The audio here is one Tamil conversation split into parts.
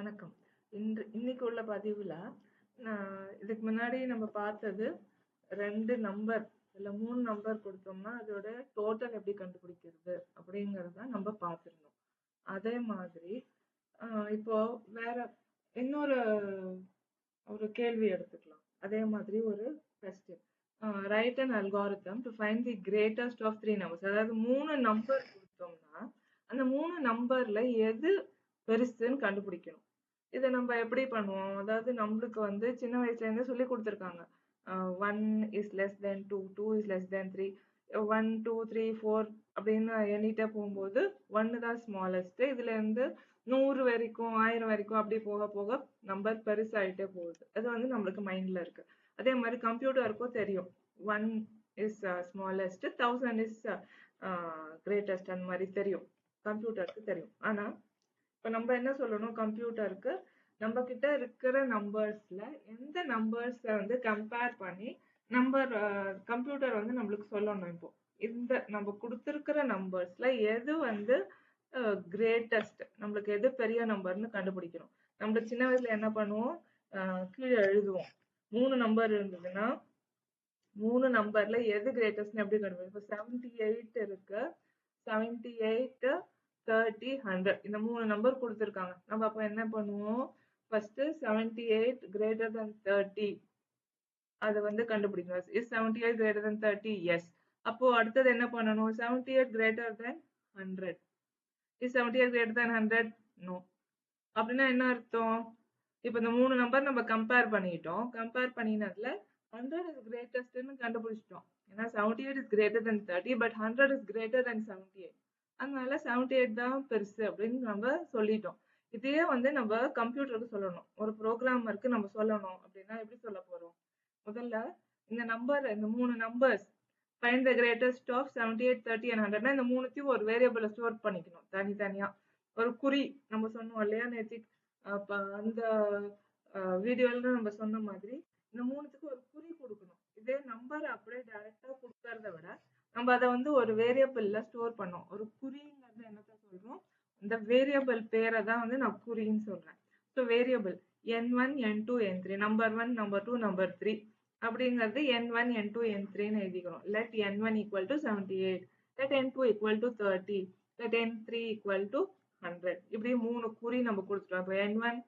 வணக்கம். இன்று இன்னைக்கு உள்ள பதிவுல, நான் இதுக்கு முன்னாடி நம்ம பார்த்தது ரெண்டு நம்பர் இல்ல மூணு நம்பர் கொடுத்தோம்னா அதோட டோட்டல் எப்படி கண்டுபிடிக்கிறது? அப்படிங்கிறத நம்ம பார்த்துருந்தோம் அதே மாதிரி இப்போ வேற இன்னொரு ஒரு கேள்வி எடுத்துக்கலாம். அதே மாதிரி ஒரு question. Write and algorithm to find the greatest of three numbers. அதாவது மூணு நம்பர் கொடுத்தோம்னா அந்த மூணு நம்பர்ல எது பெருசுன்னு கண்டுபிடிக்கணும். இத நம்ம எப்படி பண்ணுவோம்? அதாவது நம்மளுக்கு வந்து சின்ன வயசுல இருந்து சொல்லிக் கொடுத்துருக்காங்க one is less than 2, 2 is less than 3, 1, 2, 3, 4 அப்படின்னு எண்ணிட்டே போகும்போது ஒன்னு தான் ஸ்மாலஸ்ட். இதுல இருந்து நூறு வரைக்கும், ஆயிரம் வரைக்கும் அப்படி போக போக நம்பர் பெருசாயிட்டே போகுது. அது வந்து நம்மளுக்கு மைண்ட்ல இருக்கு. அதே மாதிரி கம்ப்யூட்டருக்கும் தெரியும். One is smallest, thousand is greatest அந்த மாதிரி தெரியும். கம்ப்யூட்டருக்கு தெரியும். ஆனா, இப்போ நம்ம என்ன சொல்லணும் கம்ப்யூட்டருக்கு, நம்ம கிட்ட இருக்கிற நம்பர்ஸ்ல எந்த நம்பர்ஸை வந்து கம்பேர் பண்ணி நம்பர் கம்ப்யூட்டர் வந்து நம்மளுக்கு சொல்லணும் இப்போ. இந்த நம்ம கொடுத்துருக்கிற நம்பர்ஸ்ல எது வந்து கிரேட்டஸ்ட் நம்மளுக்கு எது பெரிய நம்பர்னு கண்டுபிடிக்கணும். நம்ம சின்ன வயசுல என்ன பண்ணுவோம்? கீழே எழுதுவோம். மூணு நம்பர் இருந்ததுன்னா, மூணு நம்பர்ல எது கிரேட்டஸ்ட்னு எப்படி கண்டுபிடிக்கும் இப்போ செவன்டி எயிட் இருக்கு. 78, 30, 100 இந்த மூணு நம்பர் கொடுத்துருக்காங்க நம்ம அப்போ என்ன பண்ணுவோம்? ஃபர்ஸ்ட் 78 கிரேட்டர் தென் தேர்ட்டி அதை வந்து கண்டுபிடிக்கணும். Is 78 greater than 30? எஸ். அப்போ அடுத்தது என்ன பண்ணணும்? 78 greater than 100. Is 78 greater than 100? No. அப்படின்னா என்ன அர்த்தம்? இப்போ இந்த மூணு நம்பர் நம்ம கம்பேர் பண்ணிட்டோம். கம்பேர் பண்ணினதுல 100 இஸ் கிரேட்டஸ்ட்னு கண்டுபிடிச்சிட்டோம். ஏன்னா 78 is greater than 30 but 100 is greater than 78. அதனால 78 தான் பெருசு அப்படின்னு நம்ம சொல்லிட்டோம். இதையே வந்து நம்ம கம்ப்யூட்டருக்கு சொல்லணும். ஒரு ப்ரோக்ராமருக்கு நம்ம சொல்லணும் அப்படின்னா எப்படி சொல்ல போறோம்? முதல்ல இந்த நம்பர் இந்த மூணு numbers find the greatest of 78, 30 and 100ன்னா இந்த மூணுத்தையும் ஒரு வேரியபிள்ல ஸ்டோர் பண்ணிக்கணும் தனித்தனியா. ஒரு குறி நம்ம சொன்னோம் இல்லையா நேத்தி அந்த வீடியோல நம்ம சொன்ன மாதிரி இந்த மூணுத்துக்கு ஒரு குறி கொடுக்கணும் இதே நம்பர் அப்படியே டைரக்டா குடுக்கறத விட, நம்ம அத வந்து ஒரு வேரியபிள்ல ஸ்டோர் பண்ணோம். ஒரு குறிங்கிறது என்னத்த சொல்றோம்? இந்த வேரியபிள் பேர தான் வந்து நான் குறின்னு சொல்றேன். So variable n1, n2, n3 number 1, number 2, number 3 அப்படிங்கிறது n1, n2, n3ன்னு எழுதிக்கிறோம். Let n1 equal to 78, let n2 equal to 30, let n3 equal to 100 இப்படி 3 குறி நம்ம குடுத்துட்டோம். இப்ப n1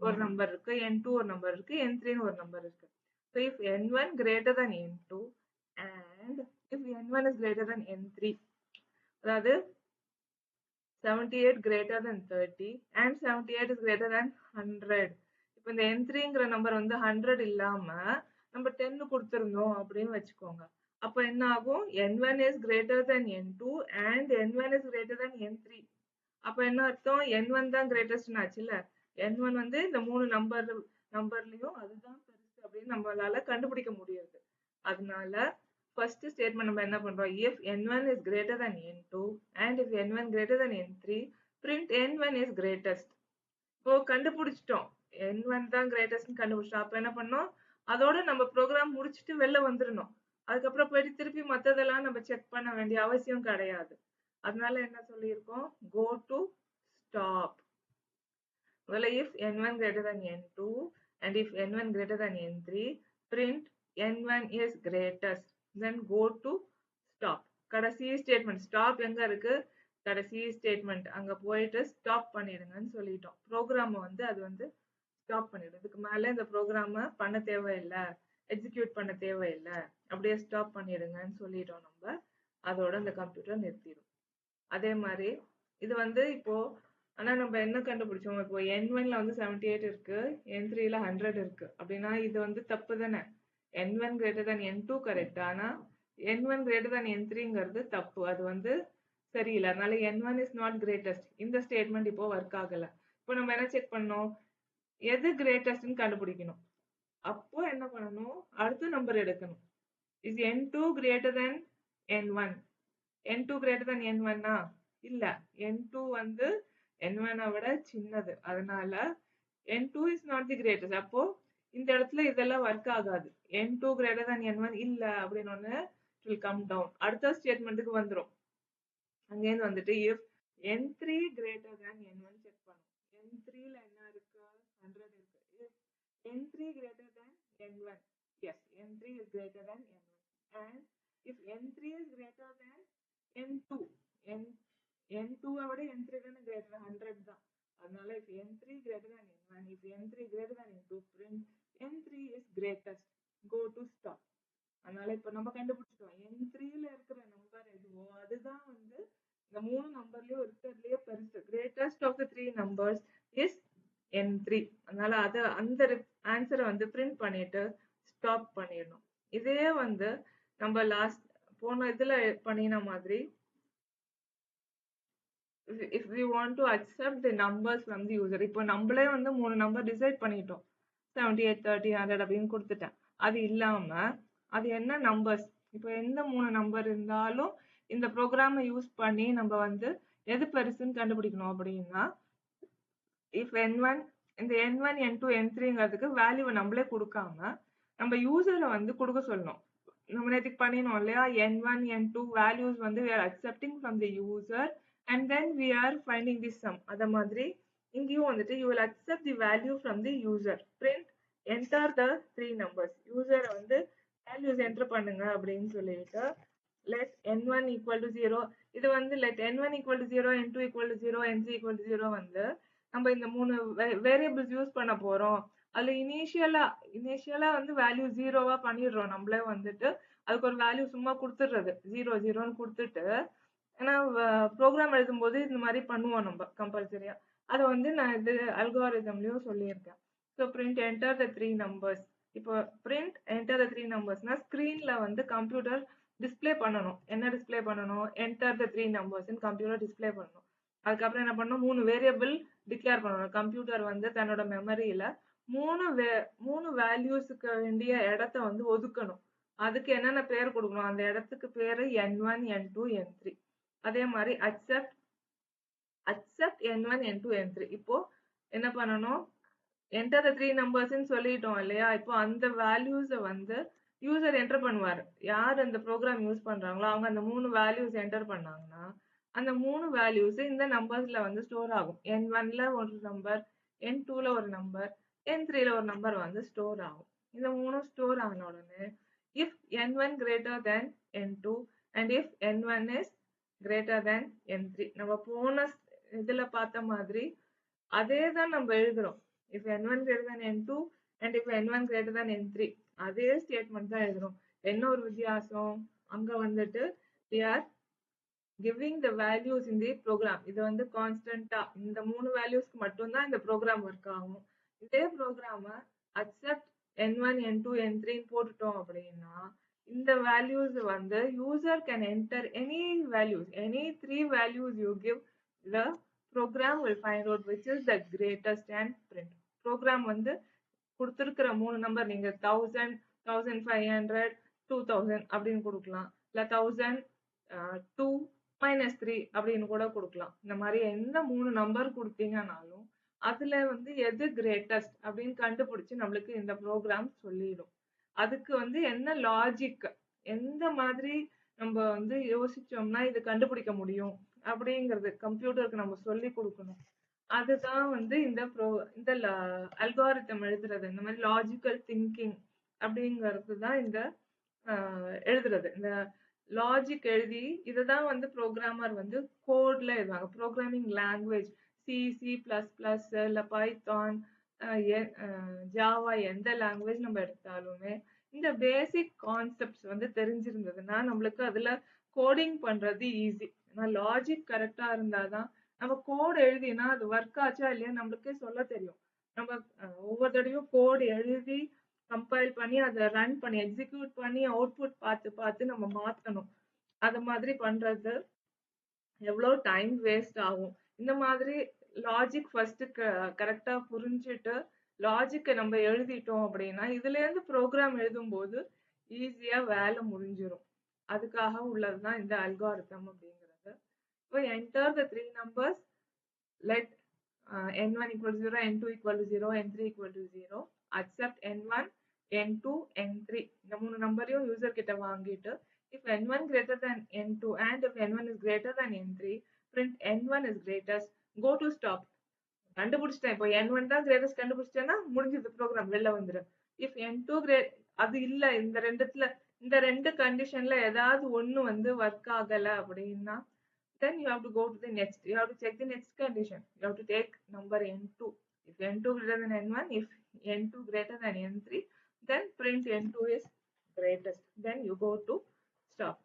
ஒரு நம்பர் இருக்கு, n2 ஒரு நம்பர் இருக்கு, n3ன்னு ஒரு நம்பர் இருக்கு. So if n1 greater than n2 and if n1 is greater than n3 அதாவது 78 greater than 30 and 78 is greater than 100 இப்ப இந்த n3ங்கிற நம்பர் வந்து 100 இல்லாம நம்ம 10 கொடுத்திருந்தோம் அப்படின்னு வச்சுக்கோங்க. அப்ப என்ன ஆகும்? n1 is greater than n2 and n1 is greater than n3 அப்ப என்ன அர்த்தம்? n1 தான் கிரேட்டஸ்ட்ன்னு ஆச்சுல n1 வந்து இந்த மூணு நம்பர் நம்பர்லயும் அதுதான் பெருசு அப்படின்னு நம்மளால கண்டுபிடிக்க முடியாது. அதனால ஃபர்ஸ்ட் ஸ்டேட்மெண்ட் நம்ம என்ன பண்றோம்? if n1 is greater than n2 and if n1 greater than n3 print n1 is greatest. இப்போ கண்டுபிடிச்சிட்டோம். n1 தான் கிரேட்டஸ்ட்னு கண்டுபிடிச்சிட்டோம். அப்ப என்ன பண்ணோம்? அதோட நம்ம ப்ரோக்ராம் முடிச்சுட்டு வெளில வந்துடணும் அதுக்கப்புறம் போயிட்டு திருப்பி மற்றதெல்லாம் நம்ம செக் பண்ண வேண்டிய அவசியம் கிடையாது. அதனால என்ன சொல்லியிருக்கோம்? go to stop. முதல்ல if n1 greater than n2 and if n1 greater than n3 print n1 is greatest then go to stop. கடைசி ஸ்டேட்மெண்ட் ஸ்டாப் எங்க இருக்கு? கடைசி ஸ்டேட்மெண்ட் அங்க போயிட்டு ஸ்டாப் பண்ணிடுங்கன்னு சொல்லிட்டோம். ப்ரோக்ராம் வந்து அது வந்து ஸ்டாப் பண்ணிடும். இதுக்கு மேல இந்த ப்ரோகிராம பண்ண தேவையில்லை எக்ஸிக்யூட் பண்ண தேவையில்லை அப்படியே ஸ்டாப் பண்ணிடுங்கன்னு சொல்லிட்டோம் நம்ம. அதோட இந்த கம்ப்யூட்டர் நிறுத்திடும். அதே மாதிரி இது வந்து இப்போ ஆனா நம்ம என்ன கண்டுபிடிச்சோம்? இப்போ என் ஒன்ல வந்து 78 இருக்கு. n3ல 100 இருக்கு. அப்படின்னா இது வந்து தப்பு தானே? N1 greater than n2 correct. ஆனா n1 greater than n3ங்கிறது தப்பு. அது வந்து சரியில்லை அதனால n1 இஸ் நாட் கிரேட்டஸ்ட் இந்த ஸ்டேட்மெண்ட் இப்போ ஒர்க் ஆகல. இப்போ நம்ம என்ன செக் பண்ணோம்? எது கிரேட்டஸ்ட்ன்னு கண்டுபிடிக்கணும். அப்போ என்ன பண்ணணும்? அடுத்த நம்பர் எடுக்கணும். is n2 greater than n1? n2 greater than n1னா? இல்ல. n2 வந்து n1 விட சின்னது. அதனால N two is not the greatest அப்போ இந்த இடத்துல இதெல்லாம் ஒர்க் ஆகாது. N two greater than N one இல்ல அப்படின்னு ஒண்ணு it will come அடுத்த ஸ்டேட்மெண்ட்டுக்கு வந்துரும். அங்கேருந்து வந்துட்டு if N three greater than N one check பண்ணும். என் த்ரீல என்ன இருக்கு ஹண்ட்ரட் இருக்கு if N three greater than N one yes N three is greater than N one and if N three is greater than N two N N டூவை விட என் த்ரீ தானே கிரேட்டர் ஹண்ட்ரட் தான் அதனால if N three greater than N one if N three greater than N two print N three is greatest go to stop அதனால இப்ப நம்ம கண்டுபிடிச்சிட்டோம் என் த்ரீல இருக்கிற நம்பர் எதுவோ அதுதான் வந்து இந்த மூணு நம்பர்லயும் இருக்கிறதுலயே பெருசு. Greatest of the three numbers is N three அதனால அத அந்த ஆன்சரை வந்து பிரிண்ட் பண்ணிட்டு ஸ்டாப் பண்ணிடணும். இதே வந்து நம்ம லாஸ்ட் போன இதுல பண்ணின மாதிரி if we want to accept the numbers from the user இப்போ நம்மளே வந்து மூணு நம்பர் டிசைட் பண்ணிட்டோம். செவன்டி எயிட் தேர்ட்டி ஹண்ட்ரட் அப்படின்னு கொடுத்துட்டேன். அது இல்லாம அது என்ன நம்பர்ஸ் இப்போ எந்த மூணு நம்பர் இருந்தாலும் இந்த ப்ரோக்ராமை யூஸ் பண்ணி நம்ம வந்து எது பெருசுன்னு கண்டுபிடிக்கணும் அப்படின்னா இஃப் என் ஒன் இந்த என் ஒன் என் டூ என் த்ரீங்கிறதுக்கு வேல்யூவை நம்மளே கொடுக்காம நம்ம யூசரை வந்து கொடுக்க சொல்லணும். நம்ம நேற்றுக்கு பண்ணினோம் இல்லையா? N one N two values வந்து we are accepting from the user and then we are finding the sum அத மாதிரி இங்கேயும் வந்துட்டு you will accept the value from the user print enter the three numbers user வந்து values enter பண்ணுங்க அப்படின்னு சொல்லிட்டு let n1 equal to 0 இது வந்து let n1 equal to 0 n2 equal to 0 n3 equal to 0 வந்து நம்ம இந்த மூணு வேரியபிள்ஸ் யூஸ் பண்ண போறோம் அதுல இனிஷியலா இனிஷியலா வந்து வேல்யூ ஜீரோவா பண்ணிடுறோம் நம்மளே வந்துட்டு அதுக்கு ஒரு வேல்யூ சும்மா கொடுத்துடுறது ஜீரோ ஜீரோன்னு கொடுத்துட்டு ஏன்னா ப்ரோக்ராம் எழுதும்போது இந்த மாதிரி பண்ணுவோம் நம்ம கம்பல்சரியா அதை வந்து நான் இது அல்காரிதம்லயும் சொல்லியிருக்கேன். So print enter the three numbers இப்போ பிரிண்ட் என்டர் த த்ரீ நம்பர்ஸ்னா ஸ்க்ரீன்ல வந்து கம்ப்யூட்டர் டிஸ்ப்ளே பண்ணணும். என்ன டிஸ்ப்ளே பண்ணணும்? Enter the three numbers computer display பண்ணணும். அதுக்கப்புறம் என்ன பண்ணணும்? மூணு வேரியபிள் டிக்ளேர் பண்ணணும். கம்ப்யூட்டர் வந்து தன்னோட மெமரியில மூணு வே மூணு வேல்யூஸுக்கு வேண்டிய இடத்த வந்து ஒதுக்கணும். அதுக்கு என்னென்ன பேர் கொடுக்கணும்? அந்த இடத்துக்கு பேரு N one N two N three அதே மாதிரி accept accept N one N two N three இப்போ என்ன பண்ணணும்? என்டர் த த்ரீ நம்பர்ஸ்ன்னு சொல்லிட்டோம் இல்லையா? இப்போ அந்த வேல்யூஸை வந்து யூசர் என்டர் பண்ணுவார். யார் அந்த ப்ரோக்ராம் யூஸ் பண்றாங்களோ அவங்க அந்த மூணு வேல்யூஸ் என்டர் பண்ணாங்கன்னா அந்த மூணு வேல்யூஸ் இந்த நம்பர்ஸ்ல வந்து ஸ்டோர் ஆகும். என் ஒன்ல ஒரு நம்பர் என் டூல ஒரு நம்பர் என் த்ரீல ஒரு நம்பர் வந்து ஸ்டோர் ஆகும். இந்த மூணும் ஸ்டோர் ஆன உடனே if N one greater than N two and if N one is greater than N three நம்ம போன இதுல பார்த்த மாதிரி அதே தான் நம்ம எழுதுறோம். If N one greater than N two and if N one greater than N three அதே ஸ்டேட்மெண்ட் தான் எழுதுறோம். என்ன ஒரு வித்தியாசம்? அங்க வந்துட்டு we are giving the values in the program. இது வந்து கான்ஸ்டன்டா இந்த மூணு வேல்யூஸ்க்கு மட்டும்தான் இந்த ப்ரோக்ராம் ஒர்க் ஆகும். இதே ப்ரோக்ராம accept N one N two N three போட்டுட்டோம் அப்படின்னா இந்த வேல்யூஸ் வந்து user can enter any values any three values you give the program will find out which is the greatest and print program வந்து கொடுத்துருக்கிற மூணு நம்பர் நீங்க thousand thousand five hundred two thousand அப்படின்னு கொடுக்கலாம். இல்லை தௌசண்ட் டூ மைனஸ் த்ரீ அப்படின்னு கூட கொடுக்கலாம். இந்த மாதிரி எந்த மூணு நம்பர் கொடுத்தீங்கனாலும் அதுல வந்து எது கிரேட்டஸ்ட் அப்படின்னு கண்டுபிடிச்சு நம்மளுக்கு இந்த ப்ரோக்ராம் சொல்லிடும். அதுக்கு வந்து என்ன லாஜிக் எந்த மாதிரி நம்ம வந்து யோசிச்சோம்னா இது கண்டுபிடிக்க முடியும் அப்படிங்கறது கம்ப்யூட்டருக்கு நம்ம சொல்லி கொடுக்கணும். அதுதான் வந்து இந்த ப்ரோ இந்த அல்காரித்தம் எழுதுறது இந்த மாதிரி லாஜிக்கல் திங்கிங் அப்படிங்கிறது தான் இந்த ஆஹ், எழுதுறது. இந்த லாஜிக் எழுதி இதுதான் வந்து ப்ரோக்ராமர் வந்து கோட்ல எழுதுவாங்க. Programming language C C plus plus இல்லை பைத்தான் ஜாவா எந்த லாங்குவேஜ் நம்ம எடுத்தாலுமே இந்த பேசிக் கான்செப்ட்ஸ் வந்து தெரிஞ்சிருந்ததுன்னா நம்மளுக்கு அதுல கோடிங் பண்றது ஈஸி ஏன்னா லாஜிக் கரெக்டா இருந்தாதான் நம்ம கோட் எழுதினா அது ஒர்க் ஆச்சா இல்லையா நம்மளுக்கே சொல்ல தெரியும். நம்ம ஒவ்வொரு தடவையும் கோட் எழுதி கம்பைல் பண்ணி அதை ரன் பண்ணி எக்ஸிக்யூட் பண்ணி அவுட்புட் பார்த்து பார்த்து நம்ம மாத்தணும். அது மாதிரி பண்றது எவ்வளோ டைம் வேஸ்ட் ஆகும். இந்த மாதிரி லாஜிக் ஃபர்ஸ்ட் கரெக்டா புரிஞ்சுட்டு லாஜிக்கை நம்ம எழுதிட்டோம் அப்படின்னா இதுல இருந்து ப்ரோக்ராம் எழுதும்போது ஈஸியா வேலை முடிஞ்சிடும் அதுக்காக உள்ளதுதான் இந்த அல்காரிதம் அப்படிங்கிறது. இப்போ enter the three numbers let N one equal zero N two equal zero N three equal to zero accept N one N two N three இந்த மூணு நம்பரையும் யூசர் கிட்ட வாங்கிட்டு if n1 greater than n2 and if n1 is greater than n3 print n1 is greatest. Go to stop கண்டுபிடிச்சிட்டேன் இப்போ என் ஒன் தான் கிரேட்டஸ்ட் கண்டுபிடிச்சிட்டேன்னா முடிஞ்சது ப்ரோக்ராம் வெளில வந்துடும் இஃப் என் டூ கிரேட் அது இல்ல இந்த ரெண்டுத்துல இந்த ரெண்டு கண்டிஷன்ல ஏதாவது ஒண்ணு வந்து ஒர்க் ஆகல அப்படின்னா then you have to go to the next you have to check the next condition you have to take number n2 if n2 greater than n1 if n2 greater than n3 then print n2 is greatest then you go to stop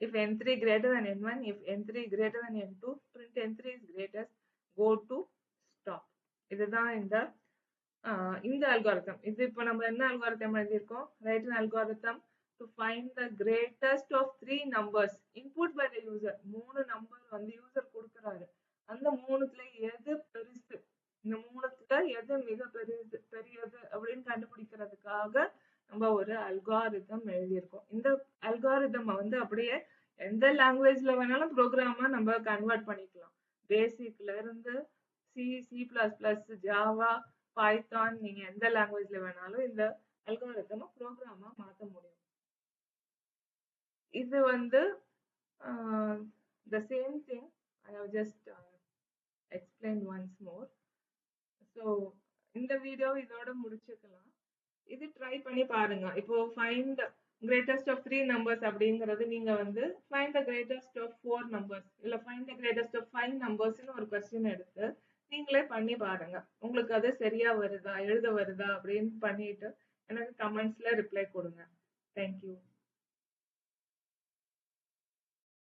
if n3 greater than n1 if n3 greater than n2 print n3 is greatest. Go to stop. இதுதான் இந்த ஆஹ் இந்த அல்காரத்தம் இது இப்போ நம்ம என்ன அல்காரத்தம் எழுதியிருக்கோம்? Write an to to the greatest of three numbers input by the the மூணு நம்பர் வந்து யூசர் கொடுக்குறாரு. அந்த மூணுத்துல எது பெருசு? இந்த மூணுத்துல எது மிக பெரியது பெரியது அப்படின்னு கண்டுபிடிக்கிறதுக்காக நம்ம ஒரு அல்காரிதம் எழுதியிருக்கோம். இந்த அல்காரிதம் வந்து அப்படியே எந்த லாங்குவேஜ்ல வேணாலும் ப்ரோக்ராமா நம்ம கன்வெர்ட் பண்ணிக்கலாம். பேசிக்ல இருந்து C C plus plus Java Python நீங்க எந்த லாங்குவேஜ்ல வேணாலும் இந்த அல்காரிதம் ப்ரோக்ராமா மாத்த முடியும். இது வந்து the same thing I have just explain once more so இந்த வீடியோ இதோட முடிச்சுக்கலாம். இது ட்ரை பண்ணி பாருங்க. இப்போ find greatest of three numbers அப்படிங்கிறது நீங்க வந்து find the greatest of four numbers இல்ல find the greatest of five நம்பர்ஸ்னு ஒரு கொஸ்டின் எடுத்து நீங்களே பண்ணி பாருங்க. உங்களுக்கு அது சரியா வருதா எழுத வருதா அப்படின்னு பண்ணிட்டு எனக்கு கமெண்ட்ஸ்ல ரிப்ளை கொடுங்க. தேங்க்யூ